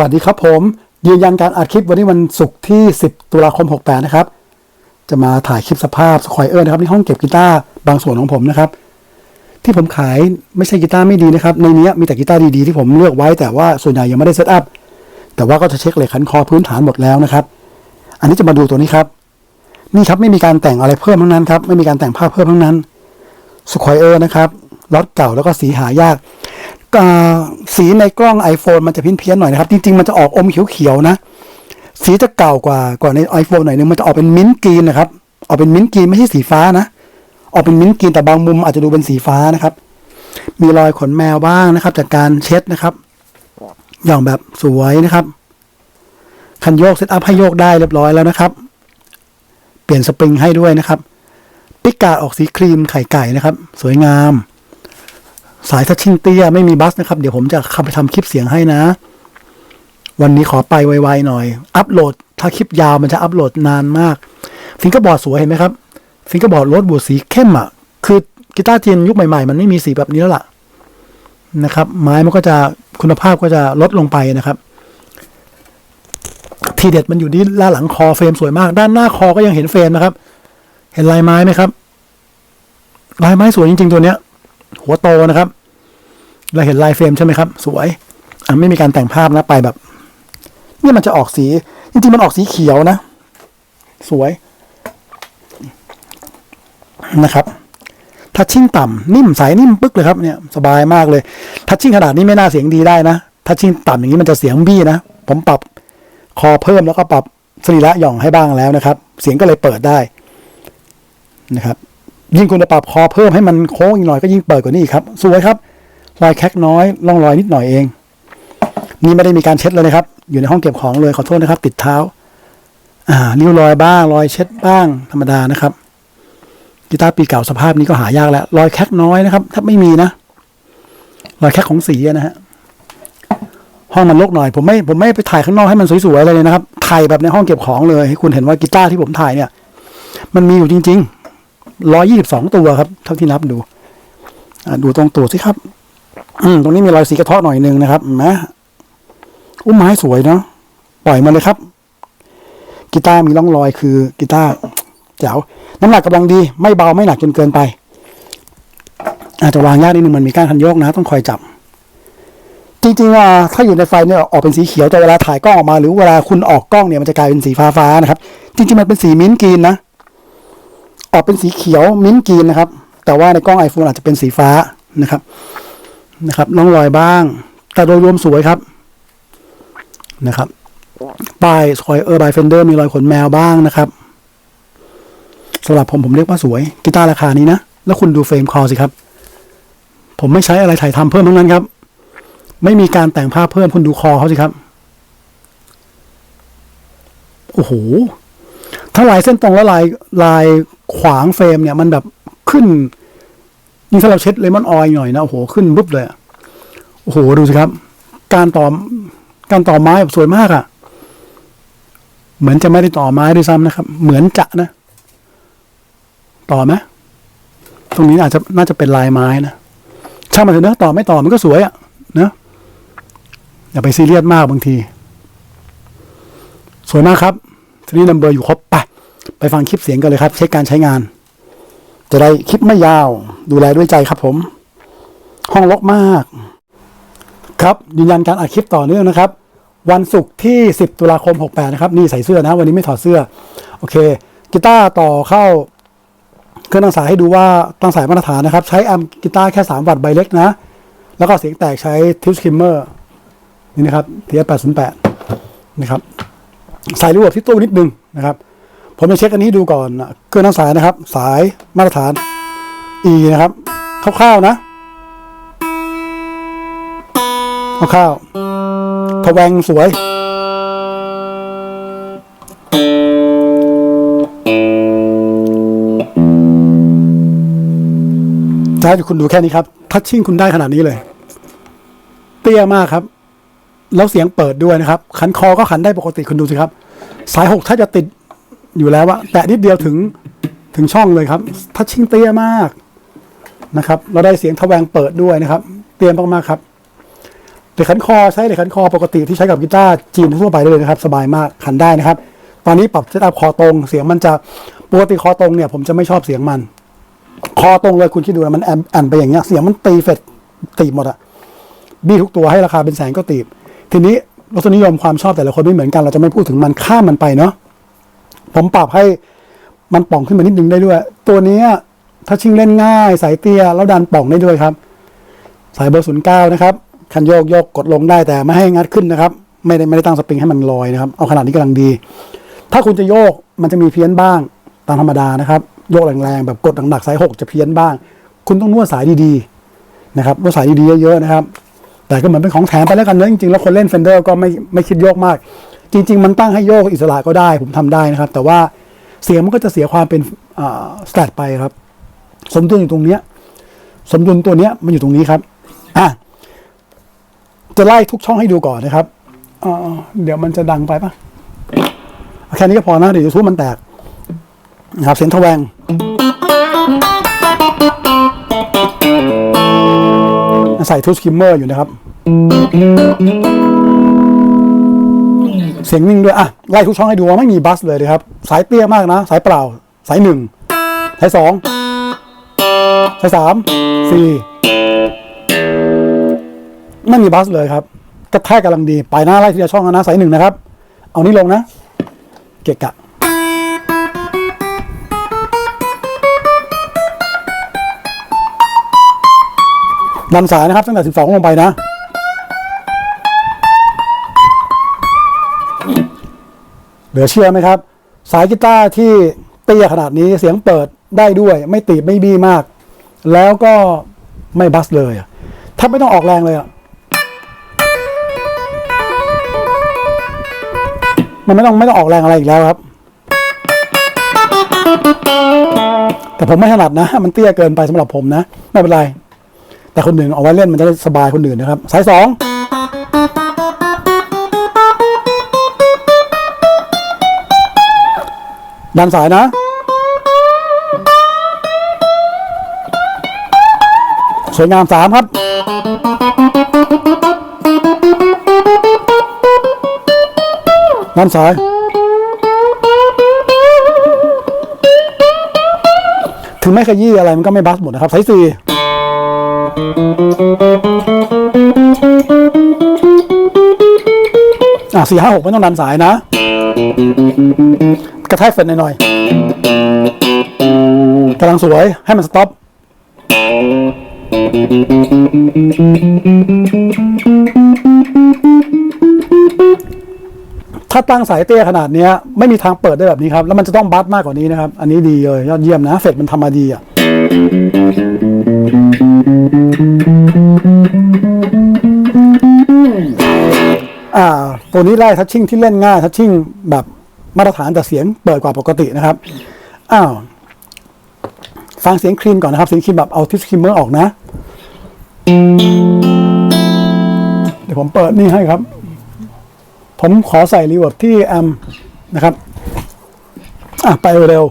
วัสดีครับผม ยืนยันการอัดคลิปวันนี้วันศุกร์ที่ 10 ตุลาคม 68 นะครับ จะมาถ่ายคลิปสภาพสควอเออร์นะครับที่ห้องเก็บกีตาร์บางส่วนของผมนะครับ ที่ผมขายไม่ใช่กีตาร์ไม่ดีนะครับ ในนี้มีแต่กีตาร์ดีๆที่ผมเลือกไว้แต่ว่าส่วนใหญ่ยังไม่ได้เซตอัพแต่ว่าก็จะเช็คเหล็กขันคอพื้นฐานหมดแล้วนะครับ อันนี้จะมาดูตัวนี้ครับ นี่ครับไม่มีการแต่งอะไรเพิ่มทั้งนั้นครับไม่มีการแต่งภาพเพิ่มทั้งนั้นสควอเออร์นะครับล็อตเก่าแล้วก็สีหายาก สีในกล้อง iPhone มันจะเพี้ยนๆหน่อยนะครับ จริง ๆ มันจะออกอมเขียวๆนะ สีจะเก่ากว่ากว่าใน iPhone หน่อยนึงมันจะออกเป็นมิ้นท์กรีนนะครับ ออกเป็นมิ้นท์กรีนไม่ใช่สีฟ้านะ ออกเป็นมิ้นท์กรีนแต่บางมุมอาจจะดูเป็นสีฟ้านะครับ มีรอยขนแมวบ้างนะครับ จากการเช็ดนะครับอย่างแบบสวยนะครับคันโยกเซตอัพให้โยกได้เรียบร้อยแล้วนะครับ เปลี่ยนสปริงให้ด้วยนะครับ ปิกกาดออกสีครีมไข่ไก่นะครับ สวยงาม สายทัชชิ่งเตี้ยไม่มีบัสนะครับ เดี๋ยวผมจะข้าไปทำคลิปเสียงให้นะ วันนี้ขอไปไวๆหน่อย อัปโหลด ถ้าคลิปยาวมันจะอัปโหลดนานมาก ฟิงเกอร์บอร์ดสวยเห็นไหมครับ ฟิงเกอร์บอร์ดรถบูดสีเข้มอะ คือกีตาร์เจนยุคใหม่ๆ มันไม่มีสีแบบนี้แล้วล่ะนะครับ ไม้มันก็จะคุณภาพก็จะลดลงไปนะครับ ทีเด็ดมันอยู่ที่ด้าหลังคอเฟรมสวยมาก ด้านหน้าคอก็ยังเห็นเฟรมนะครับ เห็นลายไม้ไหมครับ ลายไม้สวยจริงๆตัวเนี้ย หัวโตนะครับ เราเห็นลายเฟรมใช่ไหมครับ สวยอะไม่มีการแต่งภาพนะไปแบบนี่มันจะออกสี จริงๆ มันออกสีเขียวนะ สวยนะครับทัชชิ่งต่ำนิ่มใสนิ่มปึ๊กเลยครับเนี่ยสบายมากเลยทัชชิ่งขนาดนี้ไม่น่าเสียงดีได้นะทัชชิ่งต่ำอย่างนี้มันจะเสียงบี้นะ ผมปรับคอเพิ่มแล้วก็ปรับสรีระหย่องให้บ้างแล้วนะครับ เสียงก็เลยเปิดได้นะครับ ยิ่งคุณจะปรับคอเพิ่มให้มันโค้งอีกหน่อยก็ยิ่งเปิดกว่านี้อีกครับ สวยครับ รอยแคกน้อยร่องรอยนิดหน่อยเอง นี่ไม่ได้มีการเช็ดเลยนะครับ อยู่ในห้องเก็บของเลยขอโทษนะครับ ติดเท้า อ่าริ้วรอยบ้าง รอยเช็ดบ้าง ธรรมดานะครับกีตาร์ปีเก่าสภาพนี้ก็หายากแล้ว รอยแคกน้อยนะครับถ้าไม่มีนะ รอยแคกของสีนะฮะห้องมันรกหน่อยผมไม่ผมไม่ไปถ่ายข้างนอกให้มันสวยๆเลยนะครับถ่ายแบบในห้องเก็บของเลยให้คุณเห็นว่ากีตาร์ที่ผมถ่ายเนี่ย มันมีอยู่จริง ๆ ร้อยยี่สิบสองตัวครับ เท่าที่นับดูดูตรงตัวสิครับตรงนี้มีรอยสีกระเทาะหน่อยหนึงนะครับนไหมอุ้มไม้สวยเนาะปล่อยมาเลยครับ กีตาร์มีร่องรอยคือกีตาร์แจ๋วน้ำหนักกำลังดี ไม่เบาไม่หนักจนเกินไป อาจจะวางยากนิดนึงมันมีก้านคันโยกนะ ต้องคอยจับ จริงๆว่าถ้าอยู่ในไฟเนี่ยออกเป็นสีเขียวแต่เวลาถ่ายกล้องออกมา หรือเวลาคุณออกกล้องเนี่ยมันจะกลายเป็นสีฟ้าฟ้าๆนะครับ จริงๆมันเป็นสีมิ้นท์กรีนนะ ออกเป็นสีเขียวมิ้นท์กรีนนะครับ แต่ว่าในกล้อง iPhone อาจจะเป็นสีฟ้านะครับนะครับร่องรอยบ้าง แต่โดยรวมสวยครับนะครับปลายสควอเออร์บายเฟนเดอร์มีรอยขนแมวบ้างนะครับสำหรับผมผมเรียกว่าสวยกีตาร์ราคานี้นะ แล้วคุณดูเฟรมคอสิครับ ผมไม่ใช้อะไรถ่ายทำเพิ่มทั้งนั้นครับ ไม่มีการแต่งภาพเพิ่มคุณดูคอเขาสิครับ โอ้โห ถ้าลายเส้นตรงแล้วลายลายขวางเฟรมเนี่ย มันแบบขึ้นยิ่ถ้าเราเช็ดเลมอนออยล์หน่อยนะโอ้โหขึ้นปุ๊บเลยโอ้โหดูสิครับ การต่อการต่อไม้แบบสวยมากอะ่ะ เหมือนจะไม่ได้ต่อไม้ด้วยซ้ำนะครับ เหมือนจะนะ ต่อไหมตรงนี้อาจจะน่าจะเป็นลายไม้นะช่างมันเถอะนะต่อไม่ต่อมันก็สวยอะ่ะเนะอย่าไปซีเรียสมากบางที สวยมากครับทีนี้นัมเบอร์อยู่ครบไป ไปฟังคลิปเสียงกันเลยครับ เช็คการใช้งาน จะได้คลิปไม่ยาว ดูแลด้วยใจครับผม ห้องรกมาก ครับยืนยันการอัดคลิปต่อเนื่องนะครับ วันศุกร์ที่ 10 ตุลาคม 68 นะครับ นี่ใส่เสื้อนะ วันนี้ไม่ถอดเสื้อ โอเคกีตาร์ต่อเข้าเครื่องตั้งสายให้ดูว่าตั้งสายมาตรฐานนะครับ ใช้แอมป์กีตาร์แค่ 3 วัตต์ใบเล็กนะ แล้วก็เสียงแตกใช้ทิวสคิมเมอร์นี่นะครับ TS808 นะครับใส่รูปที่ตู้นิดนึงนะครับ ผมจะเช็คอันนี้ดูก่อนเครื่องตั้งสายนะครับ สายมาตรฐาน E นะครับคร่าวๆนะคร่าวๆทแวงสวย จะให้คุณดูแค่นี้ครับ ทัชชิ่งคุณได้ขนาดนี้เลย เตี้ยมากครับ แล้วเสียงเปิดด้วยนะครับ ขันคอก็ขันได้ปกติคุณดูสิครับ สายหกถ้าจะติด อยู่แล้วอะแตะนิดเดียวถึงถึงช่องเลยครับทัชชิ่งเตี้ยมากนะครับ เราได้เสียงทแวงเปิดด้วยนะครับ เตี้ยมากๆครับเหล็กขันคอใช้เหล็กขันคอปกติที่ใช้กับกีตาร์จีนทั่วไปได้เลยนะครับ สบายมากขันได้นะครับ ตอนนี้ปรับเซตอัพคอตรง เสียงมันจะปกติคอตรงเนี่ย ผมจะไม่ชอบเสียงมัน คอตรงเลยคุณคิดดูนะมันแอนแอนไปอย่างเงี้ยเสียงมันตีเฟดตีหมดอะบี้ทุกตัวให้ราคาเป็นแสนก็ตีบ ทีนี้รสนิยมความชอบแต่ละคนไม่เหมือนกันเราจะไม่พูดถึงมันข้ามมันไปเนาะ ผมปรับให้มันป่องขึ้นมานิดนึงได้ด้วย ตัวนี้ถ้าชิงเล่นง่าย สายเตี้ยแล้วดันป่องได้ด้วยครับ สายเบอร์ศูนย์เก้านะครับคันโยกโยกกดลงได้แต่ไม่ให้งัดขึ้นนะครับ ไม่ได้ไม่ได้ตั้งสปริงให้มันลอยนะครับ เอาขนาดนี้กำลังดี ถ้าคุณจะโยกมันจะมีเพี้ยนบ้างตามธรรมดานะครับ โยกแรงๆแบบกดหนักๆสายหกจะเพี้ยนบ้าง คุณต้องนวดสายดีๆนะครับนวดสายดีๆเยอะๆนะครับ แต่ก็เหมือนเป็นของแถมไปแล้วกันเนอะจริงๆแล้วคนเล่นเฟนเดอร์ก็ไม่ไม่คิดโยกมาก จริง ๆ มันตั้งให้โยกอิสระก็ได้ ผมทำได้นะครับ แต่ว่าเสียงมันก็จะเสียความเป็นสแตทไปครับ สมดุลอยู่ตรงเนี้ย สมดุลตัวเนี้ยมันอยู่ตรงนี้ครับอะจะไล่ทุกช่องให้ดูก่อนนะครับเดี๋ยวมันจะดังไปปะแค่นี้ก็พอนะเดี๋ยวยูทูบมันแตกนะครับเสียงทแวงใส่ทูสคิมเมอร์อยู่นะครับ เสียงนิ่งด้วยอะไล่ทุกช่องให้ดูว่าไม่มีบัสเลยนะครับ สายเตี้ยมากนะ สายเปล่า สายหนึ่งสายสองสายสามสี่ไม่มีบัสเลยครับกระแทกกำลังดี ไปหน้าไล่ทีละช่องนะสายหนึ่งนะครับ เอานี้ลงนะ เกะกะดันสายนะครับตั้งแต่ 12 ลงไปนะ เหลือเชื่อไหมครับ สายกีตาร์ที่เตี้ยขนาดนี้เสียงเปิดได้ด้วย ไม่ตีบไม่บี้มาก แล้วก็ไม่บัสเลยถ้าไม่ต้องออกแรงเลยอะมันไม่ต้องไม่ต้องออกแรงอะไรอีกแล้วครับ แต่ผมไม่ถนัดนะ มันเตี้ยเกินไปสำหรับผมนะ ไม่เป็นไร แต่คนอื่นเอาไว้เล่นมันจะได้สบายคนอื่นนะครับ สายสอง ดันสายนะ สวยงามสามครับดันสาย ถึงไม่ขยี้อะไรมันก็ไม่บัสหมดนะครับ สายสี่อะสี่ห้าหกไม่ต้องดันสายนะ กระแทกเฟดหน่อยๆกำลังสวยให้มันสต็อปถ้าตั้งสายเตี้ยขนาดนี้ไม่มีทางเปิดได้แบบนี้ครับ แล้วมันจะต้องบัสมากกว่านี้นะครับ อันนี้ดีเลยยอดเยี่ยมนะเฟดมันทำมาดีอะอ่า ตัวนี้ไล่ทัชชิ่งที่เล่นง่ายทัชชิ่งแบบ มาตรฐานแต่เสียงเปิดกว่าปกตินะครับอ้าวฟังเสียงคลีนก่อนนะครับ เสียงคลีนแบบเอาทิสคิมเมอร์ออกนะ เดี๋ยวผมเปิดนี่ให้ครับ ผมขอใส่รีเวิร์บที่แอมนะครับ อะ ไปเร็ว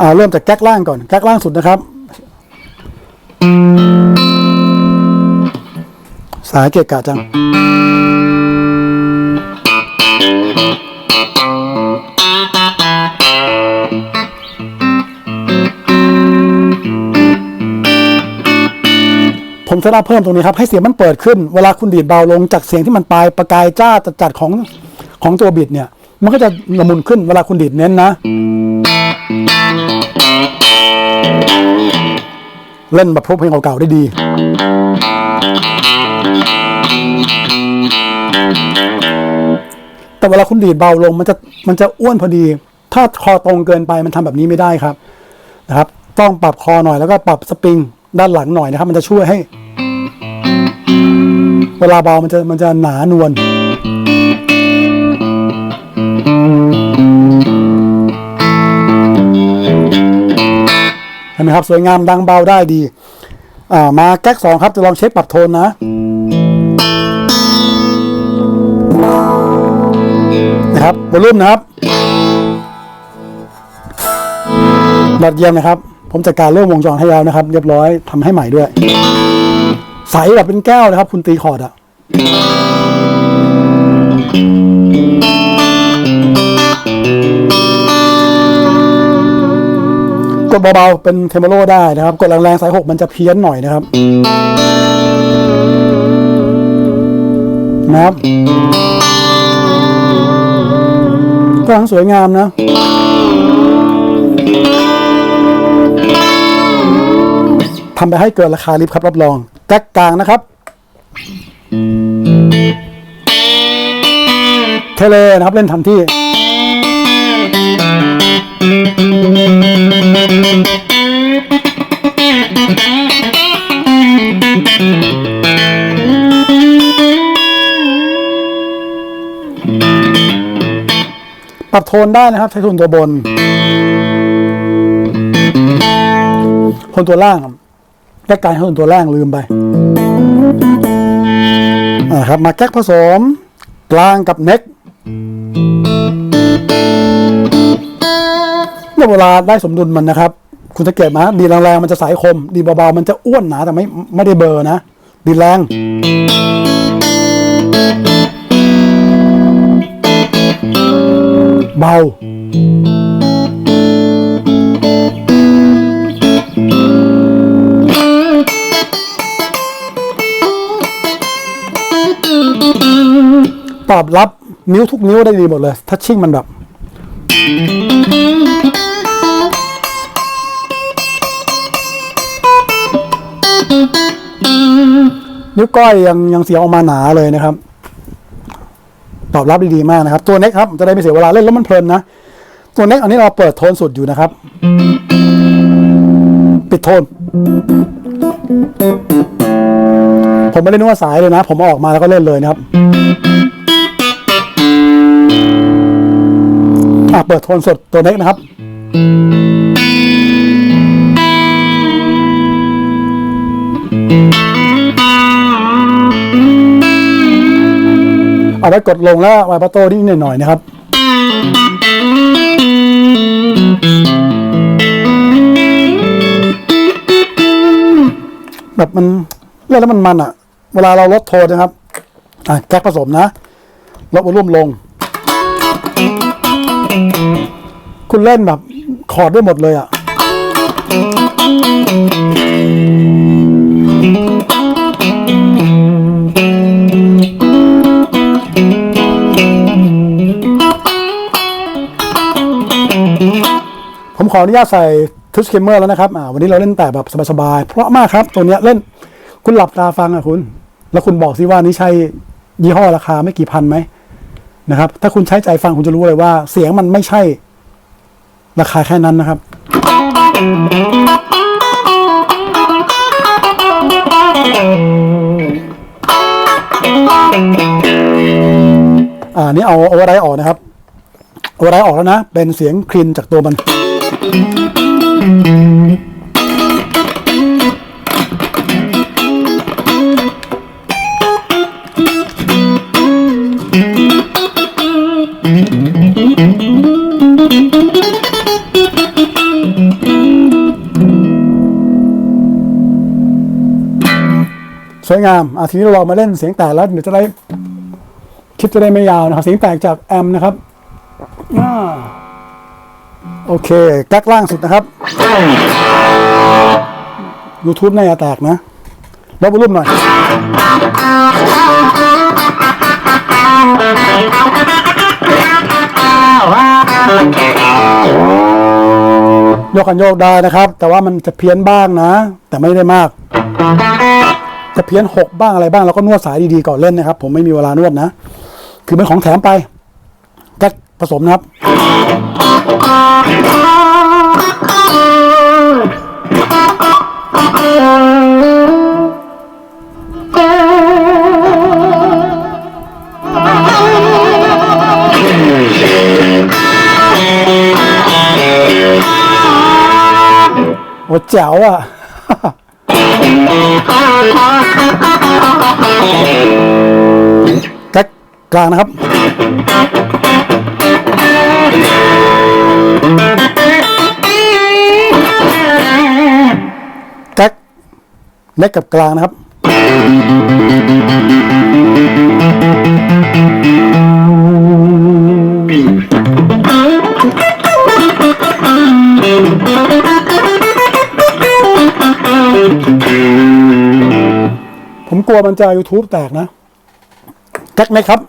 อ่าเริ่มจากแก๊กล่างก่อน แก๊กล่างสุดนะครับ สายเกะกะจัง ผมจะรับเพิ่มตรงนี้ครับ ให้เสียงมันเปิดขึ้น เวลาคุณดีดเบาลงจากเสียงที่มันปลายประกายจ้าจัดๆของของตัวบิดเนี่ย มันก็จะละมุนขึ้นเวลาคุณดีดเน้นนะ เล่นแบบพวกเพลงเก่าๆได้ดี แต่เวลาคุณดีดเบาลงมันจะมันจะอ้วนพอดี ถ้าคอตรงเกินไปมันทำแบบนี้ไม่ได้ครับนะครับ ต้องปรับคอหน่อยแล้วก็ปรับสปริงด้านหลังหน่อยนะครับ มันจะช่วยให้ เวลาเบามันจะมันจะหนานวลเห็นไหมครับ สวยงามดังเบาได้ดี อ่ามาแก๊กสองครับจะลองเช็คปรับโทนนะ นะครับวอลลุ่มนะครับยอดเยี่ยมนะครับ ผมจัดการเรื่องวงจรให้แล้วนะครับ เรียบร้อยทำให้ใหม่ด้วย ใสแบบเป็นแก้วนะครับ คุณตีคอร์ดอะกดเบาๆเป็นเทมโบโลได้นะครับ กดแรงๆสายหกมันจะเพี้ยนหน่อยนะครับนะครับ กลางสวยงามนะทำไปให้เกินราคาลิฟต์ครับรับรองแก๊กกลางนะครับเทเลนะครับเล่นทันที่ ปรับโทนได้นะครับ ใช้โทนตัวบนโทนตัวล่างแก๊กกลางโทนตัวล่างลืมไปอ่าครับมาแก๊กผสม กลางกับเน็กเนี่ยเวลาได้สมดุลมันนะครับ คุณสังเกตไหมดีแรงๆมันจะสายคม ดีเบาๆมันจะอ้วนหนาแต่ไม่ไม่ได้เบอร์นะ ดีแรง เบา ตอบรับนิ้วทุกนิ้วได้ดีหมดเลย ทัชชิ่งมันแบบนิ้วก้อยยังยังเสียงออกมาหนาเลยนะครับ ตอบรับด้ดีมากนะครับ ตัวเน็กครับจะได้ไม่เสียเวลาเล่นแล้วมันเพลินนะ ตัวเน็กอันนี้เราเปิดโทนสุดอยู่นะครับ ปิดโทน ผมไม่ได้นึกว่าสายเลยนะ ผมอออกมาแล้วก็เล่นเลยนะครับอะเปิดโทนสดตัวเน็กนะครับ อาไว้กดลงแล้วไวปาโต้นิดหน่อยๆนะครับแบบมันเล่นแล้วมันมันอะ เวลาเราลดโทนนะครับอะแก๊กผสมนะลดวอลลุ่มลง คุณเล่นแบบคอร์ดได้หมดเลยอะ ผมขออนุญาตใส่ทุชเคมเมอร์แล้วนะครับอ่าวันนี้เราเล่นแต่แบบสบายๆเพราะมากครับ ตัวเนี้ยเล่นคุณหลับตาฟังอะคุณ แล้วคุณบอกสิว่านี่ใช่ยี่ห้อราคาไม่กี่พันไหมนะครับ ถ้าคุณใช้ใจฟังคุณจะรู้เลยว่า เสียงมันไม่ใช่ราคาแค่นั้นนะครับ อ่านี่เอาโอเวอร์ไรออกนะครับโอเวอร์ไรออกแล้วนะ เป็นเสียงคลีนจากตัวมัน สวยงามอะทีนี้เราลองมาเล่นเสียงแตกแล้วเดี๋ยวจะได้คลิปจะได้ไม่ยาวนะครับ เสียงแตกจากแอมนะครับอ่า โอเคก๊กล่างสุดนะครับ YouTube น่าแตกนะลดวอลลุ่มหน่อย โยกกันโยกได้นะครับ แต่ว่ามันจะเพี้ยนบ้างนะ แต่ไม่ได้มาก จะเพี้ยนหกบ้างอะไรบ้างเราก็นวดสายดีๆก่อนเล่นนะครับ ผมไม่มีเวลานวดนะ คือเป็นของแถมไปแก๊กผสมนะครับ โอ้แจ๋วอะแก๊กกลางนะครับ Thank you. เน็กกับกลางนะครับ ผมกลัวมันจะ YouTube แตกนะแก๊กไหมครับ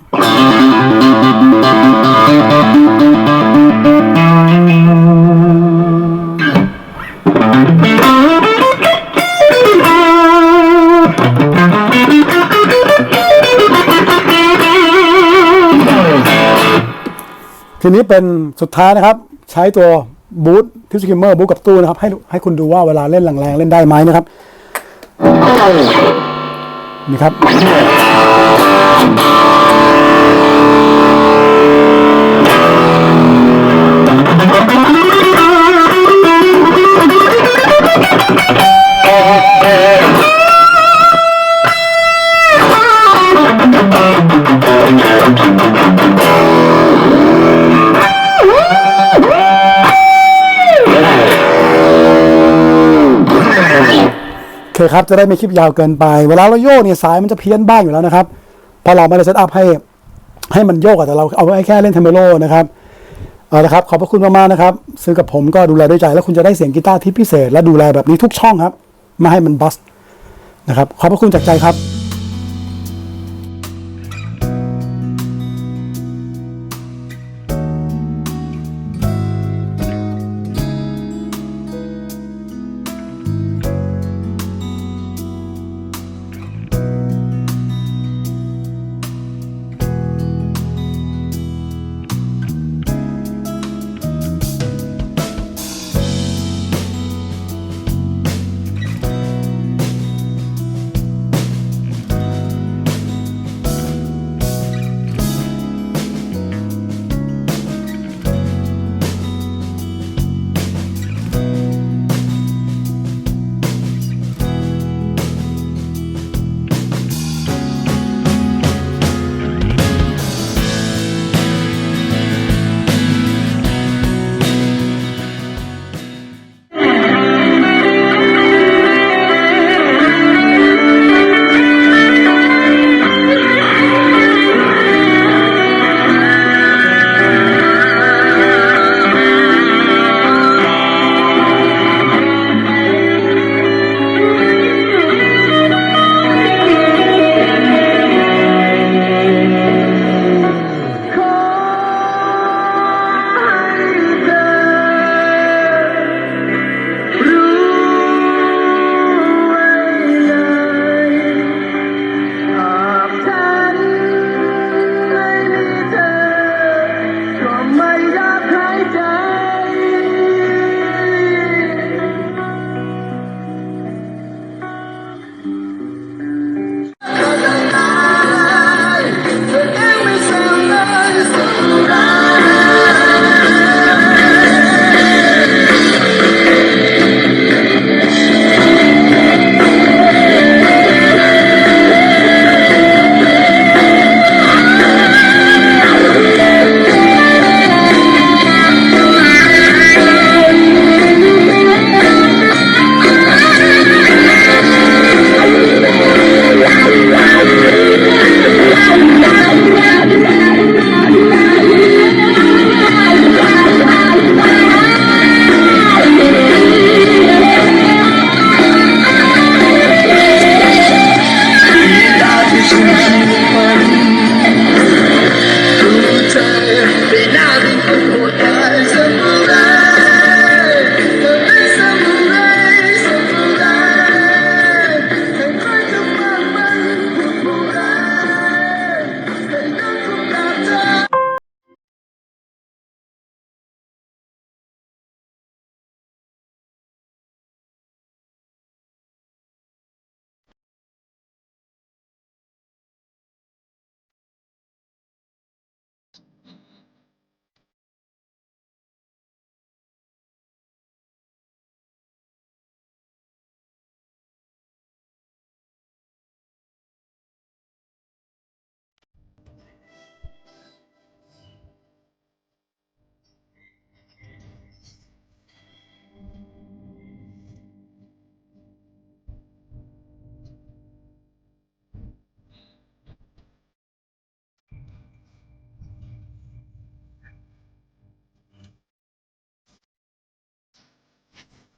ทีนี้เป็นสุดท้ายนะครับ ใช้ตัวบูททิสกิมเมอร์บูทกับตู้นะครับ ให้ให้คุณดูว่าเวลาเล่นแรงๆเล่นได้ไหมนะครับนี่ครับ ครับ จะได้ไม่คลิปยาวเกินไป เวลาเราโยกเนี่ยสายมันจะเพี้ยนบ้างอยู่แล้วนะครับ พอเราไม่ได้เซตอัพให้ให้มันโยกแต่เราเอาไว้แค่เล่นเทมเบโลนะครับเอาละครับขอบพระคุณมากๆนะครับ ซื้อกับผมก็ดูแลด้วยใจ แล้วคุณจะได้เสียงกีตาร์ที่พิเศษ และดูแลแบบนี้ทุกช่องครับไม่ให้มันบัสนะครับขอบพระคุณจากใจครับ